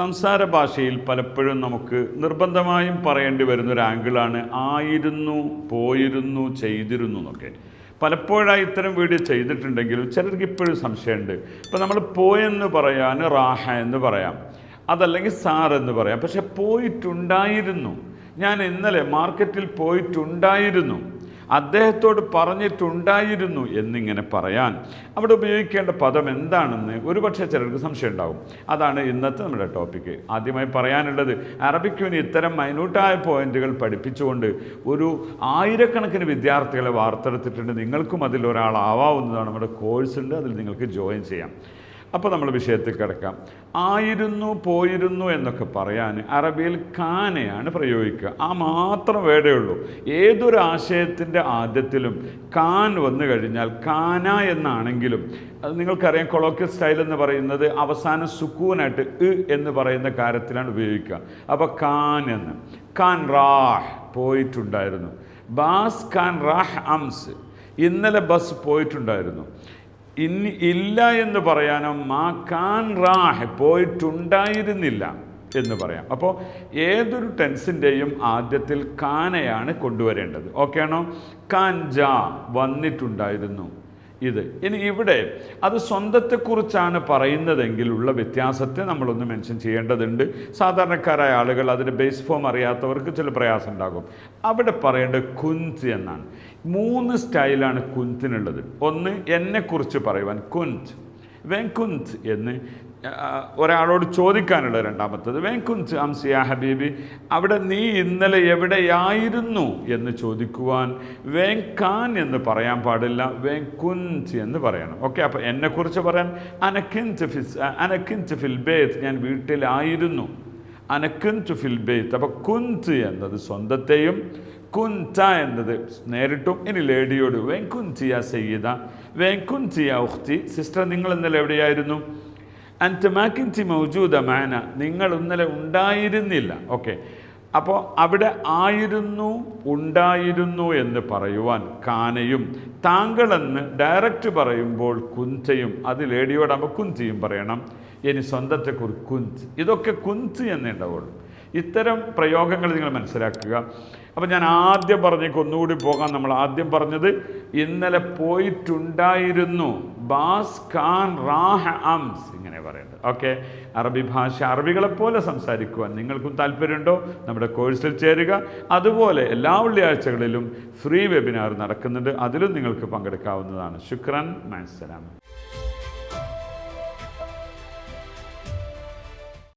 സംസാര ഭാഷയിൽ പലപ്പോഴും നമുക്ക് നിർബന്ധമായും പറയേണ്ടി വരുന്ന ഒരു ആംഗിളാണ് ആയിരുന്നു പോയിരുന്നു ചെയ്തിരുന്നു എന്നൊക്കെ. പലപ്പോഴായി ഇത്തരം വീഡിയോ ചെയ്തിട്ടുണ്ടെങ്കിലും ചിലർക്ക് ഇപ്പോഴും സംശയമുണ്ട്. ഇപ്പം നമ്മൾ പോയെന്ന് പറയാൻ റാഹ എന്ന് പറയാം. അതല്ലെങ്കിൽ സാർ എന്ന് പറയാം. പക്ഷെ പോയിട്ടുണ്ടായിരുന്നു. ഞാൻ ഇന്നലെ മാർക്കറ്റിൽ പോയിട്ടുണ്ടായിരുന്നു. അദ്ദേഹത്തോട് പറഞ്ഞിട്ടുണ്ടായിരുന്നു എന്നിങ്ങനെ പറയാൻ. അവിടെ ഉപയോഗിക്കേണ്ട പദം എന്താണെന്ന് ഒരുപക്ഷെ ചിലർക്ക് സംശയം ഉണ്ടാകും അതാണ് ഇന്നത്തെ നമ്മുടെ ടോപ്പിക്ക് ആദ്യമായി പറയാനുള്ളത് അറബിക്കുവിന് ഇത്തരം മൈന്യൂട്ടായ പോയിന്റുകൾ പഠിപ്പിച്ചുകൊണ്ട് ഒരു ആയിരക്കണക്കിന് വിദ്യാർത്ഥികളെ വാർത്തെടുത്തിട്ടുണ്ട്. നിങ്ങൾക്കും അതിൽ ഒരാളാവാവുന്നതാണ് നമ്മുടെ കോഴ്സ് ഉണ്ട് അതിൽ നിങ്ങൾക്ക് ജോയിൻ ചെയ്യാം. അപ്പോൾ നമ്മൾ വിഷയത്തിൽ കിടക്കാം. ആയിരുന്നു പോയിരുന്നു എന്നൊക്കെ പറയാൻ അറബിയിൽ കാനയാണ് പ്രയോഗിക്കുക. ആ മാത്രം വേടേ ഉള്ളൂ. ഏതൊരു ആശയത്തിന്റെ ആദ്യത്തിലും കാൻ വന്നു കഴിഞ്ഞാൽ കാന എന്നാണെങ്കിലും അത് നിങ്ങൾക്കറിയാം കൊളോക്കിയൽ സ്റ്റൈൽ എന്ന് പറയുന്നത് അവസാന സുക്കൂനായിട്ട് ഇ എന്ന് പറയുന്ന കാര്യത്തിലാണ് ഉപയോഗിക്കുക. അപ്പോൾ കാൻ എന്ന്. കാൻ റാഹ് പോയിട്ടുണ്ടായിരുന്നു. ബാസ് കാൻ റാഹ് അംസ്. ഇന്നലെ ബസ് പോയിട്ടുണ്ടായിരുന്നു. ഇനി ഇല്ല എന്ന് പറയാനോ മാ കാൻ റാഹ് പോയിട്ടുണ്ടായിരുന്നില്ല എന്ന് പറയാം. അപ്പോൾ ഏതൊരു ടെൻസിന്റെയും ആദ്യത്തിൽ കാനയാണ് കൊണ്ടുവരേണ്ടത്. ഓക്കെ ആണോ? കാൻ ജാ വന്നിട്ടുണ്ടായിരുന്നു. ഇത്. ഇനി ഇവിടെ അത് സ്വന്തത്തെക്കുറിച്ചാണ് പറയുന്നതെങ്കിൽ ഉള്ള വ്യത്യാസത്തെ നമ്മളൊന്ന് മെൻഷൻ ചെയ്യേണ്ടതുണ്ട്. സാധാരണക്കാരായ ആളുകൾ അതിന്റെ ബേസ് ഫോം അറിയാത്തവർക്ക് ചില പ്രയാസം ഉണ്ടാകും അവിടെ പറയേണ്ടത് കുന്ത് എന്നാണ്. മൂന്ന് സ്റ്റൈലാണ് കുന്തിനുള്ളത്. ഒന്ന് എന്നെക്കുറിച്ച് പറയുവാൻ കുന്ത്. വെങ്കുന്ത് എന്ന് ഒരാളോട് ചോദിക്കാനുള്ള രണ്ടാമത്തത് വേങ്കുഞ്ച് അംസിയ ഹബീബി? അവിടെ നീ ഇന്നലെ എവിടെയായിരുന്നു? എന്ന് ചോദിക്കുവാൻ വേങ്കാൻ എന്ന് പറയാൻ പാടില്ല വേങ്കുഞ്ച് എന്ന് പറയണം. ഓക്കെ അപ്പോൾ എന്നെക്കുറിച്ച് പറയാൻ അനക്കിഞ്ച് ഫിസ് അനക്കിഞ്ച് ഫിൽ ബേത്ത് ഞാൻ വീട്ടിലായിരുന്നു. അനക്കിന്റ് ഫിൽ ബേത്ത് അപ്പോൾ കുഞ്ച് എന്നത് സ്വന്തത്തെയും കുഞ്ച എന്നത് നേരിട്ടും ഇനി ലേഡിയോട് വേങ്കുഞ്ചിയ സയ്യിദ? വേങ്കുഞ്ചിയ ഉഖ്തി? സിസ്റ്റർ നിങ്ങൾ ഇന്നലെ എവിടെയായിരുന്നു? അന്റ് മാക്കിന്റി മൗജൂദ മാന നിങ്ങൾ ഇന്നലെ ഉണ്ടായിരുന്നില്ല. ഓക്കെ അപ്പോൾ അവിടെ ആയിരുന്നു ഉണ്ടായിരുന്നു എന്ന് പറയുവാൻ കാനയും താങ്കളെന്ന് ഡയറക്റ്റ് പറയുമ്പോൾ കുന്തയും അത് ലേഡിയോടാകുമ്പോൾ കുന്തിയും പറയണം. ഇനി സ്വന്തത്തെക്കുറിച്ച് കുന്ത്. ഇതൊക്കെ കുന്ത് എന്നേ ഉണ്ടാവുള്ളൂ. ഇത്തരം പ്രയോഗങ്ങൾ നിങ്ങൾ മനസ്സിലാക്കുക. അപ്പം ഞാൻ ആദ്യം പറഞ്ഞേക്ക് ഒന്നുകൂടി പോകാം. നമ്മൾ ആദ്യം പറഞ്ഞത് ഇന്നലെ പോയിട്ടുണ്ടായിരുന്നു ബാസ് ഖാൻ റാഹ അംസ് ഇങ്ങനെ പറയുന്നത്. ഓക്കെ? അറബി ഭാഷ അറബികളെ പോലെ സംസാരിക്കുവാൻ നിങ്ങൾക്കും താല്പര്യമുണ്ടോ? നമ്മുടെ കോഴ്സിൽ ചേരുക. അതുപോലെ എല്ലാ വെള്ളിയാഴ്ചകളിലും ഫ്രീ വെബിനാർ നടക്കുന്നുണ്ട്. അതിലും നിങ്ങൾക്ക് പങ്കെടുക്കാവുന്നതാണ്. ശുക്രൻ മാൻസലാം